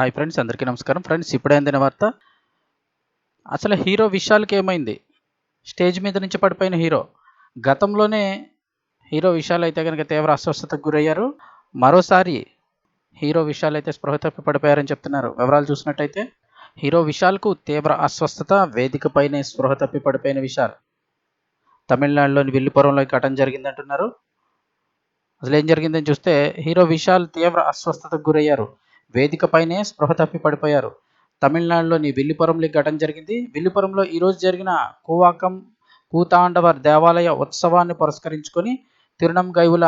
Hi friends అందరికీ నమస్కారం. Friends ఇప్పుడే అందిన వార్త. అసలు హీరో విశాల్కి ఏమైంది? స్టేజ్ మీద నుంచి పడిపోయిన హీరో. గతంలోనే హీరో విశాల్ అయితే కనుక తీవ్ర అస్వస్థతకు గురయ్యారు. మరోసారి హీరో విశాల్ అయితే స్పృహ తప్పి పడిపోయారని చెప్తున్నారు. వివరాలు చూసినట్టయితే హీరో విశాల్కు తీవ్ర అస్వస్థత వేదికపైనే స్పృహ తప్పి పడిపోయిన విశాల్. తమిళనాడులోని విల్లుపురంలో ఘటన జరిగిందంటున్నారు. అసలు ఏం జరిగిందని చూస్తే హీరో విశాల్ తీవ్ర అస్వస్థతకు గురయ్యారు. వేదికపైనే స్పృహ తప్పి పడిపోయారు. తమిళనాడులోని విల్లిపురంలో ఘటన జరిగింది. విల్లిపురంలో ఈరోజు జరిగిన కూవాకం కూతాండవర్ దేవాలయ ఉత్సవాన్ని పురస్కరించుకొని తిరుణం గైవుల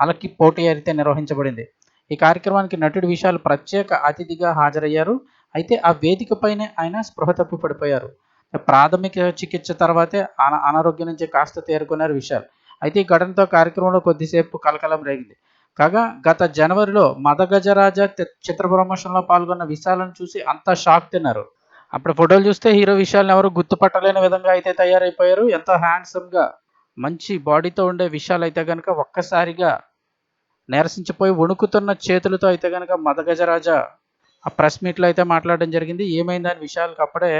అలకి పోటీ అయితే నిర్వహించబడింది. ఈ కార్యక్రమానికి నటుడు విశాల్ ప్రత్యేక అతిథిగా హాజరయ్యారు. అయితే ఆ వేదికపైనే ఆయన స్పృహ తప్పి పడిపోయారు. ప్రాథమిక చికిత్స తర్వాతే అన అనారోగ్యం నుంచి కాస్త తేరుకున్నారు విశాల్. అయితే ఈ ఘటనతో కార్యక్రమంలో కొద్దిసేపు కలకలం రేగింది. కాగా గత జనవరిలో మదగజరాజ చిత్ర ప్రమోషన్లో పాల్గొన్న విశాలను చూసి అంతా షాక్ తిన్నారు. అప్పుడు ఫోటోలు చూస్తే హీరో విశాల్ని ఎవరు గుర్తుపట్టలేని విధంగా అయితే తయారైపోయారు. ఎంతో హ్యాండ్సమ్గా మంచి బాడీతో ఉండే విశాల్ అయితే కనుక ఒక్కసారిగా నీరసించిపోయి వణుకుతున్న చేతులతో అయితే కనుక మదగజరాజ ఆ ప్రెస్ మీట్లో అయితే మాట్లాడడం జరిగింది. ఏమైందని విశాల్కి అప్పుడే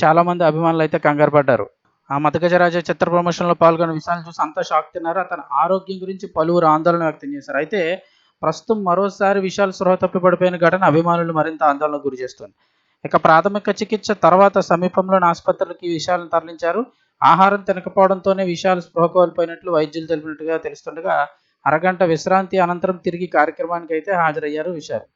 చాలామంది అభిమానులు అయితే కంగారు పడ్డారు. ఆ మతగజరాజ చిత్ర ప్రమోషన్లో పాల్గొన్న విషయాన్ని చూసి అంతా షాక్ తిన్నారు? అతని ఆరోగ్యం గురించి పలువురు ఆందోళన వ్యక్తం చేశారు. అయితే ప్రస్తుతం మరోసారి విశాల్ స్పృహ తప్పి పడిపోయిన ఘటన అభిమానులు మరింత ఆందోళనకు గురి చేస్తుంది. ఇక ప్రాథమిక చికిత్స తర్వాత సమీపంలోని ఆసుపత్రులకి విషయాలను తరలించారు. ఆహారం తినకపోవడంతోనే విషయాలు స్పృహ కోల్పోయినట్లు వైద్యులు తెలిపినట్టుగా తెలుస్తుండగా అరగంట విశ్రాంతి అనంతరం తిరిగి కార్యక్రమానికి అయితే హాజరయ్యారు విశాల్.